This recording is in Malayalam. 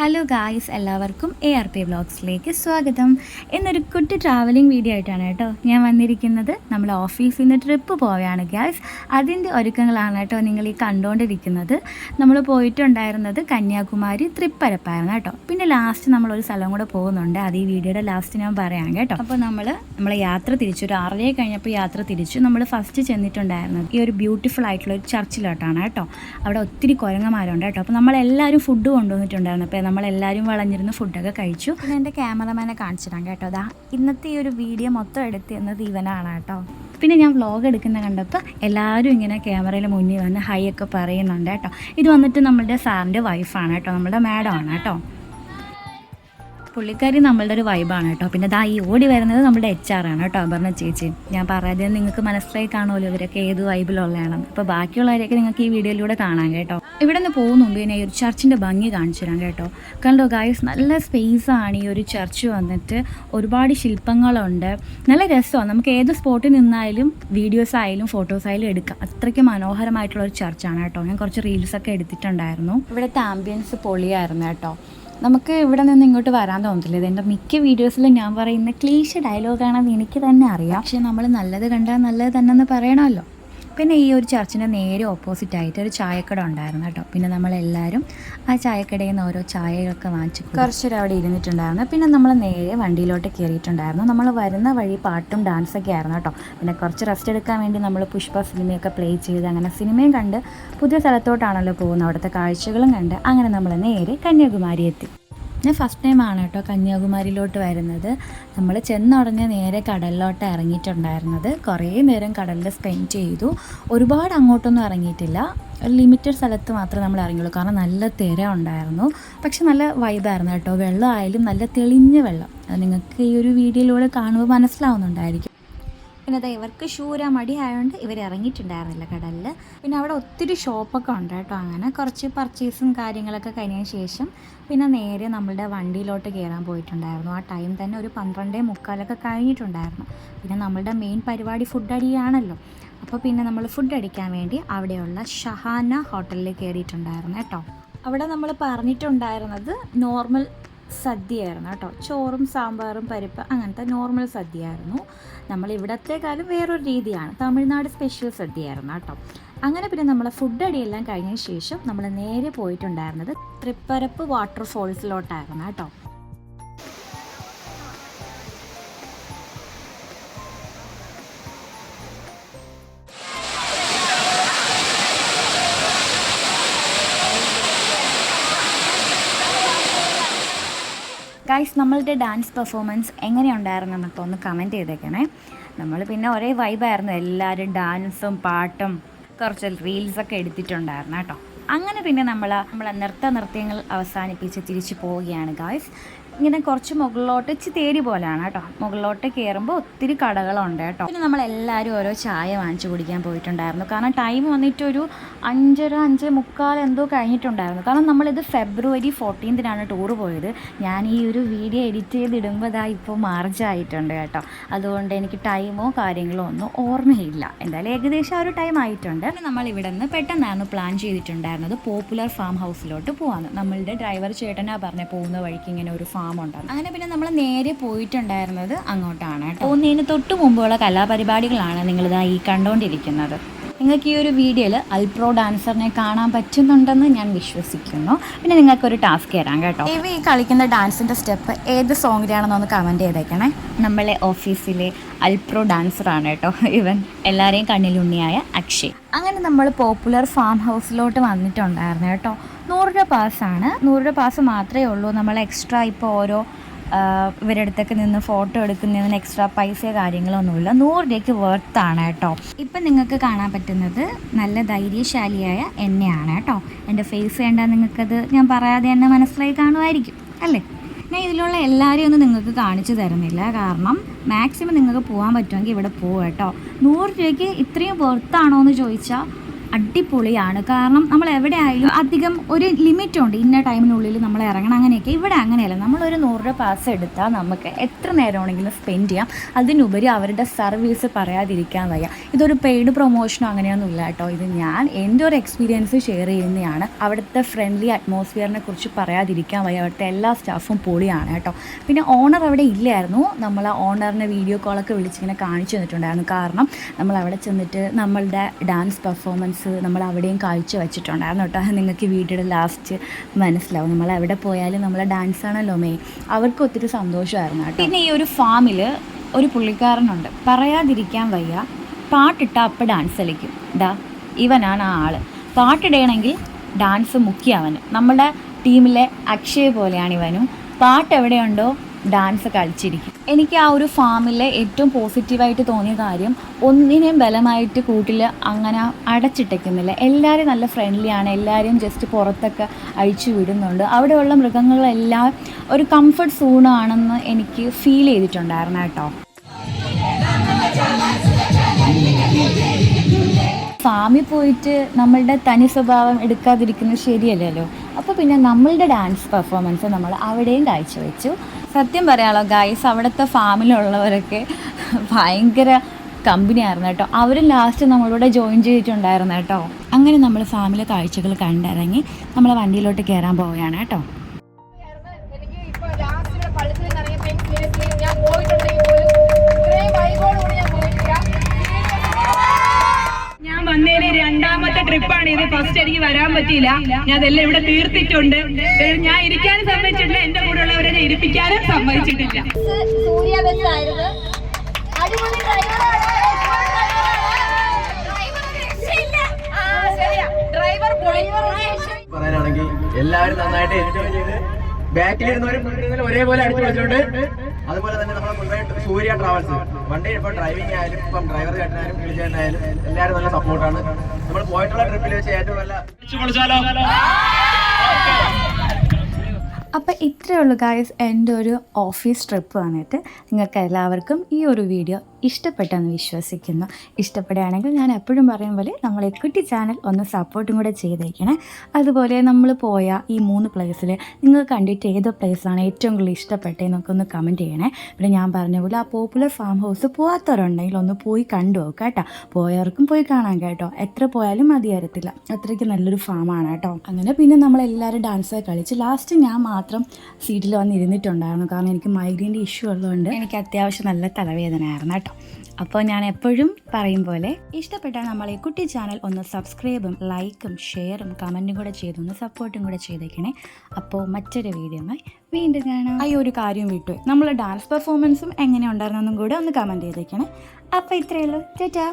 ഹലോ ഗായ്സ് എല്ലാവർക്കും എ ആർ പി വ്ളോഗ്സിലേക്ക് സ്വാഗതം. എന്നൊരു കുട്ടി ട്രാവലിംഗ് വീഡിയോ ആയിട്ടാണ് കേട്ടോ ഞാൻ വന്നിരിക്കുന്നത്. നമ്മൾ ഓഫീസിൽ നിന്ന് ട്രിപ്പ് പോവുകയാണ് ഗായ്സ് അതിന്റെ ഒരുക്കങ്ങളാണ് കേട്ടോ നിങ്ങൾ ഈ കണ്ടുകൊണ്ടിരിക്കുന്നത് നമ്മൾ പോയിട്ടുണ്ടായിരുന്നത് കന്യാകുമാരി തൃപ്പരപ്പായിരുന്നു കേട്ടോ. പിന്നെ ലാസ്റ്റ് നമ്മളൊരു സ്ഥലം കൂടെ പോകുന്നുണ്ട്. അത് ഈ വീഡിയോയുടെ ലാസ്റ്റ് ഞാൻ പറയാം കേട്ടോ. അപ്പോൾ നമ്മൾ നമ്മളെ യാത്ര തിരിച്ചു ഒരു ആറര കഴിഞ്ഞപ്പോൾ യാത്ര തിരിച്ചു നമ്മൾ ഫസ്റ്റ് ചെന്നിട്ടുണ്ടായിരുന്നത് ഈ ഒരു ബ്യൂട്ടിഫുൾ ആയിട്ടുള്ള ഒരു ചർച്ചിലോട്ടാണ് കേട്ടോ. അവിടെ ഒത്തിരി കുരങ്ങന്മാരുണ്ട് കേട്ടോ. അപ്പോൾ നമ്മളെല്ലാവരും ഫുഡ് കൊണ്ടുവന്നിട്ടുണ്ടായിരുന്നു. അപ്പോൾ നമ്മളെല്ലാവരും വളഞ്ഞിരുന്ന് ഫുഡൊക്കെ കഴിച്ചു. പിന്നെ എന്റെ ക്യാമറമാനെ കാണിച്ചിടാം കേട്ടോ. അതാ ഇന്നത്തെ ഈ ഒരു വീഡിയോ മൊത്തം എടുത്ത് തന്നത് ഇവനാണ് കേട്ടോ. പിന്നെ ഞാൻ വ്ളോഗ് എടുക്കുന്ന കണ്ടപ്പോൾ എല്ലാവരും ഇങ്ങനെ ക്യാമറയിൽ മുന്നിൽ വന്ന് ഹൈ ഒക്കെ പറയുന്നുണ്ട് കേട്ടോ. ഇത് വന്നിട്ട് നമ്മളുടെ സാറിന്റെ വൈഫാണ് കേട്ടോ നമ്മുടെ മാഡം ആണ് കേട്ടോ. പുള്ളിക്കാരി നമ്മളുടെ ഒരു വൈബാണ് കേട്ടോ. പിന്നെ ദാ ഈ ഓടി വരുന്നത് നമ്മുടെ എച്ച് ആർ ആണ് കേട്ടോ പറഞ്ഞ ചേച്ചി. ഞാൻ പറയാതെ നിങ്ങൾക്ക് മനസ്സിലായി കാണുമല്ലോ ഇവരൊക്കെ ഏത് വൈബിലുള്ളതാണെന്ന് അപ്പോൾ ബാക്കിയുള്ളവരെയൊക്കെ നിങ്ങൾക്ക് ഈ വീഡിയോയിലൂടെ കാണാം കേട്ടോ. ഇവിടെ നിന്ന് പോകുന്ന മുമ്പ് ഞാൻ ഈ ഒരു ചർച്ചിന്റെ ഭംഗി കാണിച്ചു തരാം കേട്ടോ. കണ്ടോ ഗായ്സ് നല്ല സ്പേസ് ആണ് ഈ ഒരു ചർച്ച് വന്നിട്ട്. ഒരുപാട് ശില്പങ്ങളുണ്ട്. നല്ല രസമാണ്. നമുക്ക് ഏത് സ്പോട്ടിൽ നിന്നായാലും വീഡിയോസ് ആയാലും ഫോട്ടോസ് ആയാലും എടുക്കാം. അത്രയ്ക്ക് മനോഹരമായിട്ടുള്ള ഒരു ചർച്ചാണ് കേട്ടോ. ഞാൻ കുറച്ച് റീൽസൊക്കെ എടുത്തിട്ടുണ്ടായിരുന്നു. ഇവിടുത്തെ ആംബിയൻസ് പൊളിയായിരുന്നു കേട്ടോ. നമുക്ക് ഇവിടെ നിന്ന് ഇങ്ങോട്ട് വരാൻ തോന്നത്തില്ല. ഇതെന്റെ മിക്ക വീഡിയോസിലും ഞാൻ പറയുന്ന ക്ലീശ ഡയലോഗാണെന്ന് എനിക്ക് തന്നെ അറിയാം. പക്ഷെ നമ്മൾ നല്ലത് കണ്ടാൽ നല്ലത് തന്നെ എന്ന് പറയണമല്ലോ. പിന്നെ ഈ ഒരു ചർച്ചിന്റെ നേരെ ഓപ്പോസിറ്റായിട്ട് ഒരു ചായക്കട ഉണ്ടായിരുന്നു കേട്ടോ. പിന്നെ നമ്മളെല്ലാവരും ആ ചായക്കടയിൽ നിന്ന് ഓരോ ചായകളൊക്കെ വാങ്ങിച്ച് കുറച്ചൊരു അവിടെ ഇരുന്നിട്ടുണ്ടായിരുന്നു. പിന്നെ നമ്മൾ നേരെ വണ്ടിയിലോട്ട് കയറിയിട്ടുണ്ടായിരുന്നു. നമ്മൾ വരുന്ന വഴി പാട്ടും ഡാൻസൊക്കെ ആയിരുന്നു കേട്ടോ. പിന്നെ കുറച്ച് റെസ്റ്റ് എടുക്കാൻ വേണ്ടി നമ്മൾ പുഷ്പ സിനിമയൊക്കെ പ്ലേ ചെയ്ത് അങ്ങനെ സിനിമയും കണ്ട് പുതിയ സ്ഥലത്തോട്ടാണല്ലോ പോകുന്നത്. അവിടുത്തെ കാഴ്ചകളും കണ്ട് അങ്ങനെ നമ്മൾ നേരെ കന്യാകുമാരി എത്തി. ഞാൻ ഫസ്റ്റ് ടൈം ആണ് കേട്ടോ കന്യാകുമാരിയിലോട്ട് വരുന്നത്. നമ്മൾ ചെന്നുടഞ്ഞ് നേരെ കടലിലോട്ട് ഇറങ്ങിയിട്ടുണ്ടായിരുന്നത്. കുറേ നേരം കടലിൽ സ്പെൻഡ് ചെയ്തു. ഒരുപാട് അങ്ങോട്ടൊന്നും ഇറങ്ങിയിട്ടില്ല. ഒരു ലിമിറ്റഡ് സ്ഥലത്ത് മാത്രമേ നമ്മൾ ഇറങ്ങിയുള്ളൂ. കാരണം നല്ല തിര ഉണ്ടായിരുന്നു. പക്ഷെ നല്ല വൈബായിരുന്നു കേട്ടോ. വെള്ളം ആയാലും നല്ല തെളിഞ്ഞ വെള്ളം. അത് നിങ്ങൾക്ക് ഈ ഒരു വീഡിയോയിലൂടെ കാണുമ്പോൾ മനസ്സിലാവുന്നുണ്ടായിരിക്കും. പിന്നെ ഇവർക്ക് ഷൂര മടി ആയതുകൊണ്ട് ഇവർ ഇറങ്ങിയിട്ടുണ്ടായിരുന്നില്ല കടലിൽ പിന്നെ അവിടെ ഒത്തിരി ഷോപ്പൊക്കെ ഉണ്ട് കേട്ടോ അങ്ങനെ. കുറച്ച് പർച്ചേസും കാര്യങ്ങളൊക്കെ കഴിഞ്ഞതിന് ശേഷം പിന്നെ നേരെ നമ്മളുടെ വണ്ടിയിലോട്ട് കയറാൻ പോയിട്ടുണ്ടായിരുന്നു. ആ ടൈം തന്നെ ഒരു പന്ത്രണ്ടേ മുക്കാലൊക്കെ കഴിഞ്ഞിട്ടുണ്ടായിരുന്നു. പിന്നെ നമ്മളുടെ മെയിൻ പരിപാടി ഫുഡ് അടിയാണല്ലോ. അപ്പോൾ പിന്നെ നമ്മൾ ഫുഡ് അടിക്കാൻ വേണ്ടി അവിടെയുള്ള ഷഹാന ഹോട്ടലിൽ കയറിയിട്ടുണ്ടായിരുന്നു കേട്ടോ. അവിടെ നമ്മൾ പറഞ്ഞിട്ടുണ്ടായിരുന്നത് നോർമൽ സദ്യയായിരുന്നു കേട്ടോ. ചോറും സാമ്പാറും പരിപ്പ് അങ്ങനത്തെ നോർമൽ സദ്യയായിരുന്നു. നമ്മൾ ഇവിടത്തെക്കാളും വേറൊരു രീതിയാണ്. തമിഴ്നാട് സ്പെഷ്യൽ സദ്യയായിരുന്നു കേട്ടോ. അങ്ങനെ പിന്നെ നമ്മൾ ഫുഡ് അടിയെല്ലാം കഴിഞ്ഞ ശേഷം നമ്മൾ നേരെ പോയിട്ടുണ്ടായിരുന്നത് തൃപ്പരപ്പ് വാട്ടർഫോൾസിലോട്ടായിരുന്നു കേട്ടോ. ഗൈസ് നമ്മളുടെ ഡാൻസ് പെർഫോമൻസ് എങ്ങനെയുണ്ടായിരുന്നു എന്നൊക്കെ ഒന്ന് കമന്റ് ചെയ്തേക്കണേ. നമ്മൾ പിന്നെ ഒരേ വൈബായിരുന്നു എല്ലാവരും ഡാൻസും പാട്ടും കുറച്ച് റീൽസൊക്കെ എടുത്തിട്ടുണ്ടായിരുന്നു കേട്ടോ. അങ്ങനെ പിന്നെ നമ്മൾ നമ്മളെ നൃത്ത നൃത്യങ്ങൾ അവസാനിപ്പിച്ച് തിരിച്ചു പോവുകയാണ് ഗായ്സ് ഇങ്ങനെ കുറച്ച് മുകളിലോട്ട് ഇച്ചി തേടി പോലെയാണ് കേട്ടോ. മുകളിലോട്ട് കയറുമ്പോൾ ഒത്തിരി കടകളുണ്ട് കേട്ടോ. പിന്നെ നമ്മൾ എല്ലാവരും ഓരോ ചായ വാങ്ങിച്ചു കുടിക്കാൻ പോയിട്ടുണ്ടായിരുന്നു. കാരണം ടൈം വന്നിട്ട് ഒരു അഞ്ചര അഞ്ച് മുക്കാൽ എന്തോ കഴിഞ്ഞിട്ടുണ്ടായിരുന്നു. കാരണം നമ്മളിത് ഫെബ്രുവരി ഫോർട്ടീൻത്തിനാണ് ടൂർ പോയത്. ഞാൻ ഈ ഒരു വീഡിയോ എഡിറ്റ് ചെയ്തിടുമ്പോൾ ഇതാ ഇപ്പോൾ മാർച്ച് ആയിട്ടുണ്ട് കേട്ടോ. അതുകൊണ്ട് എനിക്ക് ടൈമോ കാര്യങ്ങളോ ഒന്നും ഓർമ്മയില്ല. എന്തായാലും ഏകദേശം ആ ഒരു ടൈം ആയിട്ടുണ്ട്. നമ്മൾ ഇവിടെ നിന്ന് പെട്ടെന്നായിരുന്നു പ്ലാൻ ചെയ്തിട്ടുണ്ടായിരുന്നത് പോപ്പുലർ ഫാം ഹൗസിലോട്ട് പോകാമെന്ന് നമ്മളുടെ ഡ്രൈവർ ചേട്ടനാണ് പറഞ്ഞത് പോകുന്ന വഴിക്ക് ഇങ്ങനെ ഒരു ഫാം ഉണ്ടായിരുന്നു അങ്ങനെ പിന്നെ നമ്മൾ നേരെ പോയിട്ടുണ്ടായിരുന്നത് അങ്ങോട്ടാണ് കേട്ടോ. പോകുന്നതിന് തൊട്ട് മുമ്പുള്ള കലാപരിപാടികളാണ് നിങ്ങളിതാ ഈ കണ്ടുകൊണ്ടിരിക്കുന്നത് നിങ്ങൾക്ക് ഈ ഒരു വീഡിയോയിൽ അൽപ്രോ ഡാൻസറിനെ കാണാൻ പറ്റുന്നുണ്ടെന്ന് ഞാൻ വിശ്വസിക്കുന്നു. പിന്നെ നിങ്ങൾക്കൊരു ടാസ്ക് തരാം കേട്ടോ. ഇവ ഈ കളിക്കുന്ന ഡാൻസിന്റെ സ്റ്റെപ്പ് ഏത് സോങ്ങിലാണെന്ന് ഒന്ന് കമന്റ് ചെയ്തേക്കണേ. നമ്മളെ ഓഫീസിലെ അൽപ്രോ ഡാൻസറാണ് കേട്ടോ ഇവൻ. എല്ലാവരെയും കണ്ണിലുണ്ണിയായ അക്ഷയ്. അങ്ങനെ നമ്മൾ പോപ്പുലർ ഫാം ഹൗസിലോട്ട് വന്നിട്ടുണ്ടായിരുന്നു കേട്ടോ. നൂറ് രൂപ പാസ്സാണ് നൂറ് രൂപ പാസ് മാത്രമേ ഉള്ളൂ. നമ്മൾ എക്സ്ട്രാ ഇപ്പോൾ ഓരോ ഇവരുടെ അടുത്തൊക്കെ നിന്ന് ഫോട്ടോ എടുക്കുന്നതിന് എക്സ്ട്രാ പൈസ കാര്യങ്ങളൊന്നുമില്ല നൂറ് രൂപയ്ക്ക് വർത്ത് ആണ് കേട്ടോ. ഇപ്പം നിങ്ങൾക്ക് കാണാൻ പറ്റുന്നത് നല്ല ധൈര്യശാലിയായ എന്നെയാണ് കേട്ടോ. എന്റെ ഫേസ് വേണ്ട നിങ്ങൾക്കത് ഞാൻ പറയാതെ തന്നെ മനസ്സിലായി കാണുമായിരിക്കും അല്ലേ? ഞാൻ ഇതിലുള്ള എല്ലാവരെയും ഒന്നും നിങ്ങൾക്ക് കാണിച്ചു തരുന്നില്ല. കാരണം മാക്സിമം നിങ്ങൾക്ക് പോകാൻ പറ്റുമെങ്കിൽ ഇവിടെ പോവുക കേട്ടോ. നൂറ് രൂപയ്ക്ക് ഇത്രയും വെർത്താണോ എന്ന് ചോദിച്ചാൽ അടിപൊളിയാണ്. കാരണം നമ്മൾ എവിടെ ആയാലും അധികം ഒരു ലിമിറ്റ് ഉണ്ട് ഇന്ന ടൈമിനുള്ളിൽ നമ്മൾ ഇറങ്ങണം. അങ്ങനെയൊക്കെ ഇവിടെ അങ്ങനെയല്ല. നമ്മളൊരു നൂറ് രൂപ പാസ് എടുത്താൽ നമുക്ക് എത്ര നേരമാണെങ്കിലും സ്പെൻഡ് ചെയ്യാം. അതിനുപരി അവരുടെ സർവീസ് പറയാതിരിക്കാൻ വയ്യ. ഇതൊരു പെയ്ഡ് പ്രൊമോഷനോ അങ്ങനെയൊന്നും ഇല്ല കേട്ടോ. ഇത് ഞാൻ എന്റെ ഒരു എക്സ്പീരിയൻസ് ഷെയർ ചെയ്യുന്നതാണ്. അവിടുത്തെ ഫ്രണ്ട്ലി അറ്റ്മോസ്ഫിയറിനെ കുറിച്ച് പറയാതിരിക്കാൻ വയ്യ. അവിടുത്തെ എല്ലാ സ്റ്റാഫും പൊളിയാണ് കേട്ടോ. പിന്നെ ഓണർ അവിടെ ഇല്ലായിരുന്നു. നമ്മൾ ഓണറിനെ വീഡിയോ കോളൊക്കെ വിളിച്ചിങ്ങനെ കാണിച്ചു തന്നിട്ടുണ്ടായിരുന്നു. കാരണം നമ്മൾ അവിടെ ചെന്നിട്ട് നമ്മളുടെ ഡാൻസ് പെർഫോമൻസ് നമ്മൾ അവിടെയും കാഴ്ച വെച്ചിട്ടുണ്ടായിരുന്നു കേട്ടോ. നിങ്ങൾക്ക് വീഡിയോയുടെ ലാസ്റ്റ് മനസ്സിലാവും. നമ്മൾ എവിടെ പോയാലും നമ്മളെ ഡാൻസ് ആണല്ലോ മേ അവർക്ക് ഒത്തിരി സന്തോഷമായിരുന്നു കേട്ടോ. പിന്നെ ഈ ഒരു ഫാമിൽ ഒരു പുള്ളിക്കാരനുണ്ട്. പറയാതിരിക്കാൻ വയ്യ. പാട്ടിട്ട അപ്പം ഡാൻസ് കളിക്കും. ഡാ ഇവനാണ് ആ ആൾ. പാട്ടിടണമെങ്കിൽ ഡാൻസ് മുഖ്യ നമ്മുടെ ടീമിലെ അക്ഷയ് പോലെയാണ് ഇവനും. പാട്ട് എവിടെയുണ്ടോ ഡാൻസ് കളിച്ചിരിക്കും. എനിക്ക് ആ ഒരു ഫാമിലെ ഏറ്റവും പോസിറ്റീവായിട്ട് തോന്നിയ കാര്യം ഒന്നിനെയും ബലമായിട്ട് കൂട്ടിൽ അങ്ങനെ അടച്ചിട്ടേക്കുന്നില്ല. എല്ലാവരും നല്ല ഫ്രണ്ട്ലിയാണ് എല്ലാവരും ജസ്റ്റ് പുറത്തൊക്കെ അഴിച്ചു വിടുന്നുണ്ട്. അവിടെയുള്ള മൃഗങ്ങളെല്ലാം ഒരു കംഫർട്ട് സോണാണെന്ന് എനിക്ക് ഫീൽ ചെയ്തിട്ടുണ്ടായിരുന്നു കേട്ടോ. ഫാമിൽ പോയിട്ട് നമ്മളുടെ തനി സ്വഭാവം എടുക്കാതിരിക്കുന്നത് ശരിയല്ലല്ലോ. അപ്പോൾ പിന്നെ നമ്മളുടെ ഡാൻസ് പെർഫോമൻസ് നമ്മൾ അവിടെയും കാഴ്ചവെച്ചു. സത്യം പറയാമല്ലോ ഗൈസ് അവിടുത്തെ ഫാമിലുള്ളവരൊക്കെ ഭയങ്കര കമ്പനി ആയിരുന്നു കേട്ടോ. അവർ ലാസ്റ്റ് നമ്മളിവിടെ ജോയിൻ ചെയ്തിട്ടുണ്ടായിരുന്നു കേട്ടോ. അങ്ങനെ നമ്മൾ ഫാമിലെ കാഴ്ചകൾ കണ്ടിറങ്ങി നമ്മൾ വണ്ടിയിലോട്ട് കയറാൻ പോവുകയാണ് കേട്ടോ. ഇത് ഫസ്റ്റ് എനിക്ക് വരാൻ പറ്റിയില്ല. ഞാൻ അതെല്ലാം ഇവിടെ തീർത്തിട്ടുണ്ട്. ഞാൻ ഇരിക്കാനും സമ്മതിച്ചിട്ടില്ല. എന്റെ കൂടെ ഉള്ളവരെ ഞാൻ ഇരിപ്പിക്കാനും സമ്മതിച്ചിട്ടില്ല. സൂര്യ ബസ് ആയിരുന്നു അടിപൊളി പറയാനാണെങ്കിൽ എല്ലാവരും നന്നായിട്ട് എൻജോയ് ചെയ്ത് ബാക്കിലിരുന്നവരും ഒരേപോലെ അടിച്ചു വെച്ചിട്ടുണ്ട് അതുപോലെ തന്നെ നമ്മളെ മുൻപായിട്ട് സൂര്യ ട്രാവൽസ് വണ്ടി ഇപ്പൊ ഡ്രൈവിംഗ് ആയാലും ഇപ്പം ഡ്രൈവർ ചേട്ടനായാലും വിളിച്ചേട്ടനായാലും എല്ലാവരും നല്ല സപ്പോർട്ടാണ് നമ്മൾ പോയിട്ടുള്ള ട്രിപ്പിൽ വെച്ച് ഏറ്റവും നല്ല അപ്പോൾ ഇത്രയേ ഉള്ളൂ ഗായ്സ് എന്റെ ഒരു ഓഫീസ് ട്രിപ്പ് വന്നിട്ട് നിങ്ങൾക്ക് എല്ലാവർക്കും ഈ ഒരു വീഡിയോ ഇഷ്ടപ്പെട്ടെന്ന് വിശ്വസിക്കുന്നു. ഇഷ്ടപ്പെടുകയാണെങ്കിൽ ഞാൻ എപ്പോഴും പറയും പോലെ നമ്മൾ എക്വിറ്റി ചാനൽ ഒന്ന് സപ്പോർട്ടും കൂടെ ചെയ്തേക്കണേ. അതുപോലെ നമ്മൾ പോയ ഈ മൂന്ന് പ്ലേസിൽ നിങ്ങൾ കണ്ടിട്ട് ഏത് പ്ലേസാണ് ഏറ്റവും കൂടുതൽ ഇഷ്ടപ്പെട്ടതെന്നൊക്കെ ഒന്ന് കമന്റ് ചെയ്യണേ. പിന്നെ ഞാൻ പറഞ്ഞ പോലെ ആ പോപ്പുലർ ഫാം ഹൗസ് പോകാത്തവരുണ്ടെങ്കിൽ ഒന്ന് പോയി കണ്ടു നോക്കാം കേട്ടോ. പോയവർക്കും പോയി കാണാൻ കേട്ടോ. എത്ര പോയാലും മതിയാരത്തില്ല അത്രയ്ക്ക് നല്ലൊരു ഫാമാണ് കേട്ടോ. അങ്ങനെ പിന്നെ നമ്മളെല്ലാവരും ഡാൻസ് കളിച്ച് ലാസ്റ്റ് ഞാൻ മാത്രം സീറ്റിൽ വന്ന് ഇരുന്നിട്ടുണ്ടായിരുന്നു കാരണം എനിക്ക് മൈഗ്രെയിന്റെ ഇഷ്യൂ ഉള്ളതുകൊണ്ട് എനിക്ക് അത്യാവശ്യം നല്ല തലവേദനയായിരുന്നു കേട്ടോ. അപ്പോൾ ഞാൻ എപ്പോഴും പറയും പോലെ ഇഷ്ടപ്പെട്ടാൽ നമ്മളെ കുട്ടി ചാനൽ ഒന്ന് സബ്സ്ക്രൈബും ലൈക്കും ഷെയറും കമന്റും കൂടെ ചെയ്തൊന്ന് സപ്പോർട്ടും കൂടെ ചെയ്തേക്കണേ. അപ്പോൾ മറ്റൊരു വീഡിയോമായി വീണ്ടും കാണാം. ഈ ഒരു കാര്യം വിട്ടു. നമ്മളെ ഡാൻസ് പെർഫോമൻസും എങ്ങനെ ഉണ്ടായിരുന്നെന്നും കൂടെ ഒന്ന് കമന്റ് ചെയ്തേക്കണേ. അപ്പോൾ ഇത്രയേ ഉള്ളൂ. ചേട്ടാ